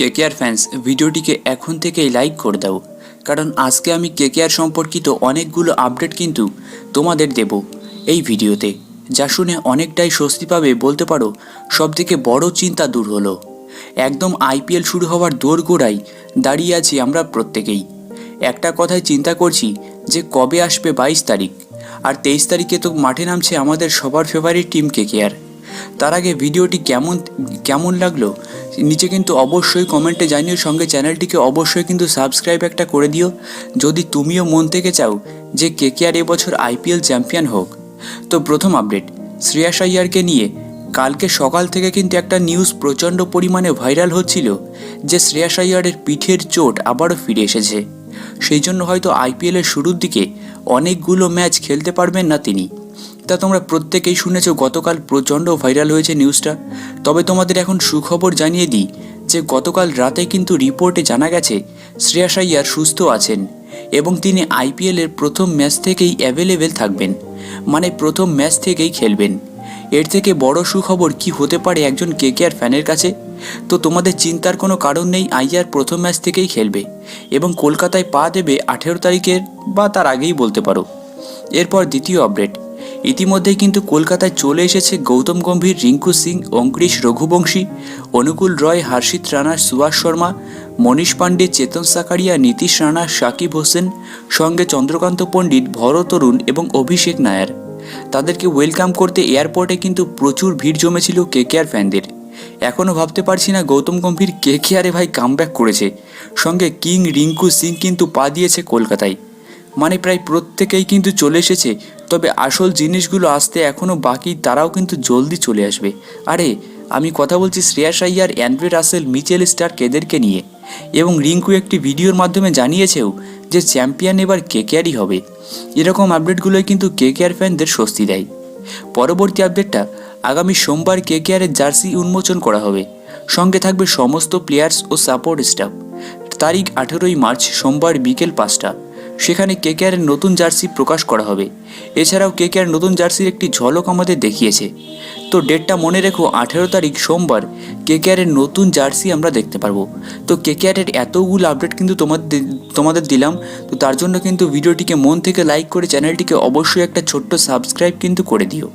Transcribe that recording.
KKR fans ভিডিওটিকে এখন থেকেই লাইক করে দাও। কারণ আজকে আমি কেকেআর সম্পর্কিত অনেকগুলো আপডেট কিন্তু তোমাদের দেব এই ভিডিওতে, যা শুনে অনেকটাই স্বস্তি পাবে বলতে পারো, সবথেকে বড় চিন্তা দূর হলো। একদম আইপিএল শুরু হওয়ার দোরগোড়ায় দাঁড়িয়ে আছি আমরা প্রত্যেকেই। একটা কথাই চিন্তা করছি যে কবে আসবে বাইশ তারিখ, আর তেইশ তারিখে তো মাঠে নামছে আমাদের সবার ফেভারিট টিম কেকেআর তার আগে ভিডিওটি কেমন কেমন লাগল? নিচে কিন্তু অবশ্যই কমেন্টে জানিও, সঙ্গে চ্যানেলটিকে অবশ্যই কিন্তু সাবস্ক্রাইব একটা করে দিও। যদি তুমিও মন থেকে চাও যে কেকেআর এবছর আইপিএল চ্যাম্পিয়ন হোক। তো প্রথম আপডেট শ্রেয়াস আইয়ারকে নিয়ে। কালকে সকাল থেকে কিন্তু একটা নিউজ প্রচণ্ড পরিমাণে ভাইরাল হচ্ছিল যে শ্রেয়াস আইয়ারের পিঠের চোট আবারও ফিরে এসেছে। সেই জন্য হয়তো আইপিএলের শুরুর দিকে অনেকগুলো ম্যাচ খেলতে পারবেন না তিনি। তা তোমরা প্রত্যেকেই শুনেছ, গতকাল প্রচণ্ড ভাইরাল হয়েছে নিউজটা তবে তোমাদের এখন সুখবর জানিয়ে দিই যে গতকাল রাতে কিন্তু রিপোর্টে জানা গেছে শ্রেয়াস আইয়ার সুস্থ আছেন এবং তিনি আইপিএলের প্রথম ম্যাচ থেকেই অ্যাভেলেবেল থাকবেন মানে প্রথম ম্যাচ থেকেই খেলবেন। এর থেকে বড় সুখবর কি হতে পারে একজন কেকেআর ফ্যানের কাছে? তো তোমাদের চিন্তার কোনো কারণ নেই, আইয়ার প্রথম ম্যাচ থেকেই খেলবে এবং কলকাতায় পা দেবে আঠেরো তারিখের বা তার আগেই বলতে পারো। এরপর দ্বিতীয় আপডেট ইতিমধ্যেই কিন্তু কলকাতায় চলে এসেছে গৌতম গম্ভীর, রিঙ্কু সিং, অঙ্কুরিশ রঘুবংশী, অনুকূল রয়, হর্ষিত রানা, সুভাষ শর্মা, মনীষ পাণ্ডে, চেতন সাকারিয়া, নীতিশ রানা, সাকিব হোসেন, সঙ্গে চন্দ্রকান্ত পণ্ডিত ভরতরুণ এবং অভিষেক নায়ার। তাদেরকে ওয়েলকাম করতে এয়ারপোর্টে কিন্তু প্রচুর ভিড় জমেছিল কেকেআর ফ্যানদের। এখনও ভাবতে পারছি না গৌতম গম্ভীর কেকেআরে ভাই কামব্যাক করেছে। সঙ্গে কিং, রিঙ্কু সিং কিন্তু পা দিয়েছে কলকাতায়। মানে প্রায় প্রত্যেকেই কিন্তু চলে এসেছে। তবে আসল জিনিসগুলো আসতে এখনও বাকি, তারাও কিন্তু জলদি চলে আসবে। আরে, আমি কথা বলছি Shreyas Iyer Andre Russell Mitchell Starc কেদেরকে নিয়ে। এবং রিঙ্কু একটি ভিডিওর মাধ্যমে জানিয়েছেও যে চ্যাম্পিয়ন এবার কেকেআরই হবে। এরকম আপডেটগুলোই কিন্তু কেকেআর ফ্যানদের স্বস্তি দেয়। পরবর্তী আপডেটটা, আগামী সোমবার কেকেআরের জার্সি উন্মোচন করা হবে। সঙ্গে থাকবে সমস্ত প্লেয়ার্স ও সাপোর্ট স্টাফ। তারিখ আঠেরোই মার্চ, সোমবার বিকেল পাঁচটা। সেখানে কেকেআরের নতুন জার্সি প্রকাশ করা হবে। এছাড়াও কেকেআর নতুন জার্সির একটি ঝলক আমাদের দেখিয়েছে। তো ডেটটা মনে রেখো, আঠেরো তারিখ সোমবার, কেকেআরের নতুন জার্সি আমরা দেখতে পারব। তো কেকেআরের এতগুলো আপডেট কিন্তু তোমাদের তোমাদের দিলাম। তো তার জন্য কিন্তু ভিডিওটিকে মন থেকে লাইক করে চ্যানেলটিকে অবশ্যই একটা ছোট্ট সাবস্ক্রাইব কিন্তু করে দিও।